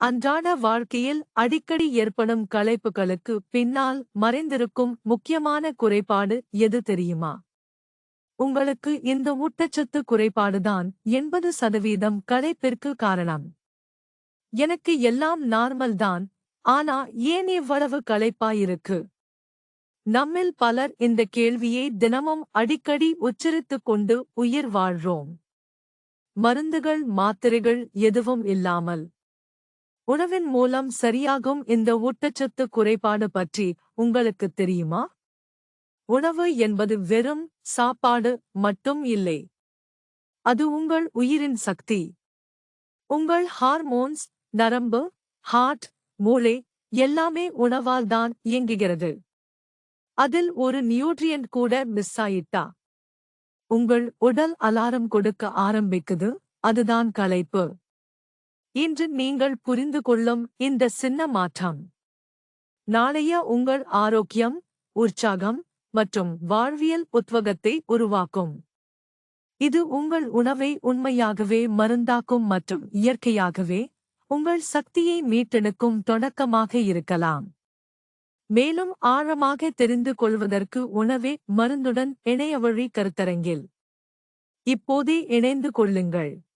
அன்றாட வாழ்க்கையில் அடிக்கடி ஏற்படும் களைப்புகளுக்கு பின்னால் மறைந்திருக்கும் முக்கியமான குறைபாடு எது தெரியுமா? உங்களுக்கு இந்த ஊட்டச்சத்து குறைபாடுதான் எண்பது சதவீதம் களைப்பிற்கு காரணம். எனக்கு எல்லாம் நார்மல் தான் ஆனா ஏன் இவ்வளவு களைப்பாயிருக்கு? நம்மில் பலர் இந்த கேள்வியை தினமும் அடிக்கடி உச்சரித்துக் கொண்டு உயிர் வாழ்றோம். மருந்துகள் மாத்திரைகள் எதுவும் இல்லாமல். உணவின் மூலம் சரியாகும் இந்த ஊட்டச்சத்து குறைபாடு பற்றி உங்களுக்கு தெரியுமா? உணவு என்பது வெறும் சாப்பாடு மட்டும் இல்லை. அது உங்கள் உயிரின் சக்தி. உங்கள் ஹார்மோன்ஸ் நரம்பு ஹார்ட் மூளை எல்லாமே உணவால் தான் இயங்குகிறது. அதில் ஒரு நியூட்ரியன்ட் கூட மிஸ் ஆயிட்டா? உங்கள் உடல் அலாரம் கொடுக்க ஆரம்பிக்குது அதுதான் களைப்பு. இன்று நீங்கள் புரிந்து கொள்ளும் இந்த சின்ன மாற்றம். நாளைய உங்கள் ஆரோக்கியம் உற்சாகம் மற்றும் வாழ்வியல் உத்வகத்தை உருவாக்கும். இது உங்கள் உணவை உண்மையாகவே மருந்தாக்கும் மற்றும் இயற்கையாகவே உங்கள் சக்தியை மீட்டெடுக்கும் தொடக்கமாக இருக்கலாம். மேலும் ஆழமாக தெரிந்து கொள்வதற்கு உணவே மருந்துடன் இணைய வழி கருத்தரங்கில். இப்போதே இணைந்து கொள்ளுங்கள்.